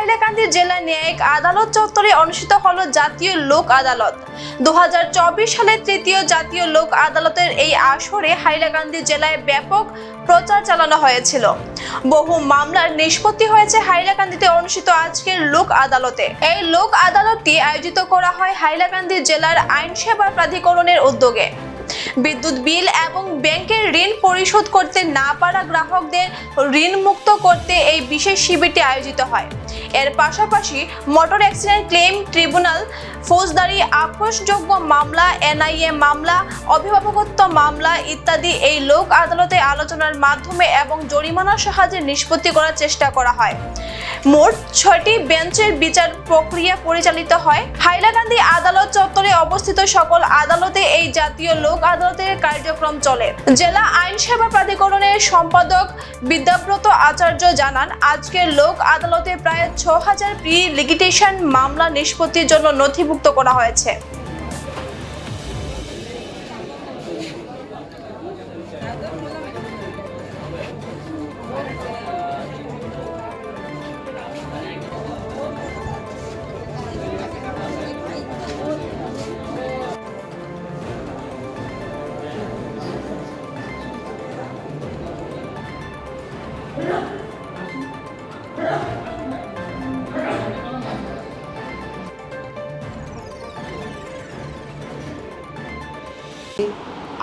হাইলাকান্দি জেলা ন্যায়িক আদালত চত্বরে অনুষ্ঠিত হল জাতীয় লোক আদালত। দু সালে তৃতীয় জাতীয় লোক আদালতের এই আসরে হাইলাকান্দি জেলায় ব্যাপক প্রচার চালানো হয়েছিল। বহু মামলার নিষ্পত্তি হয়েছে হাইলাকান্দিতে অনুষ্ঠিত আজকের লোক আদালতে। এই লোক আদালতটি আয়োজিত করা হয় হাইলাকান্দি জেলার আইন সেবা প্রাধিকরণের উদ্যোগে। বিদ্যুৎ বিল এবং ব্যাংকের ঋণ পরিশোধ করতে না পারা গ্রাহকদের ঋণ মুক্ত করতে এই বিশেষ শিবিরটি আয়োজিত হয়। এর পাশাপাশি মোটর অ্যাক্সিডেন্ট ক্লেম ট্রিব্যুনাল ফৌজদারি আপোষযোগ্য মামলা, এনআইএ মামলা, অভিভাবকত্ব মামলা ইত্যাদি এই লোক আদালতে আলোচনার মাধ্যমে এবং জরিমানার সাহায্যে নিষ্পত্তি করার চেষ্টা করা হয়। মোট ছয়টি বেঞ্চের বিচার প্রক্রিয়া পরিচালিত হয়। হাইলাকান্দি আদালত চত্বরে অবস্থিত সকল আদালতে এই জাতীয় লোক আদালতের কার্যক্রম চলে। জেলা আইন সেবা প্রাধিকরণের সম্পাদক বিদ্যাব্রত আচার্য জানান, আজকের লোক আদালতে প্রায় ছ হাজার প্রি লিগিটেশন মামলা নিষ্পত্তির জন্য নথিভুক্ত করা হয়েছে।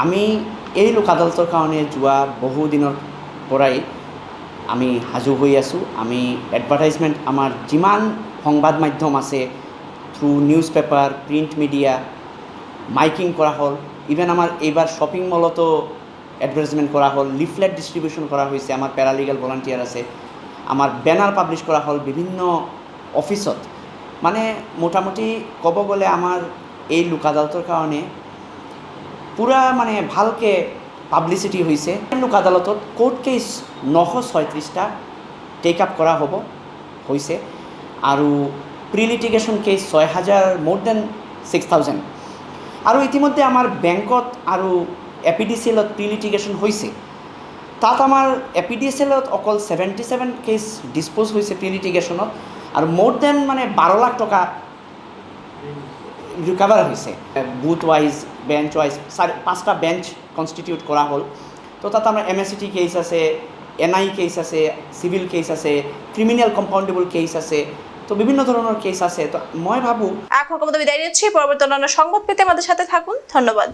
আমি এই লোক আদালতৰ কাৰণে যোৱা বহুদিনৰ পৰাই আমি সাজু হৈ আছোঁ। আমি এডভাৰটাইজমেণ্ট আমাৰ যিমান সংবাদ মাধ্যম আছে through newspaper print media miking কৰা হ'ল ইভেন আমাৰ এইবাৰ শ্বপিং মলতো এডভাৰটাইজমেণ্ট কৰা হ'ল লিফলেট ডিষ্ট্ৰিবিউশ্যন কৰা হৈছে, আমাৰ পেৰালিগেল ভলাণ্টিয়াৰ আছে। আমাৰ বেনাৰ পাব্লিছ কৰা হ'ল বিভিন্ন অফিচত মানে মোটামুটি ক'ব গ'লে আমাৰ এই লোক আদালতৰ কাৰণে পূৰা মানে ভালকৈ পাব্লিচিটি হৈছে। লোক আদালতত কোৰ্ট কেছ নশ ছয়ত্ৰিছটা টেক আপ কৰা হ'ব, হৈছে। আৰু প্ৰি লিটিগেশ্যন কেছ ছয় হাজাৰ মোৰ দেন ছিক্স থাউজেণ্ড আৰু ইতিমধ্যে আমাৰ বেংকত আৰু এ পি ডি চি এলত প্ৰি লিটিগেশ্যন হৈছে। তাত আমাৰ এ পি ডি এলত অকল ছেভেণ্টি ছেভেন কেছ ডিছপ'জ হৈছে প্ৰি লিটিগেশ্যনত আৰু মোৰ দেন মানে বাৰ লাখ টকা ৰিকাভাৰ হৈছে। বুথ ৱাইজ বেঞ্চ ৱাইজ চাৰি, পাঁচটা বেঞ্চ কনষ্টিটিউট কৰা হ'ল। তো তাত আমাৰ M S C T case আছে এন আই আছে চিভিল কেছ আছে ক্ৰিমিনেল কম্পাউণ্ডেবল কেছ আছে, তো বিভিন্ন ধৰণৰ কেছ আছে। তো মই ভাবোঁ এখন কমতে বিদায় নিচ্ছি। পরবর্তী অন্যান্য সংবাদ পেতে আমাদের সাথে থাকুন। ধন্যবাদ।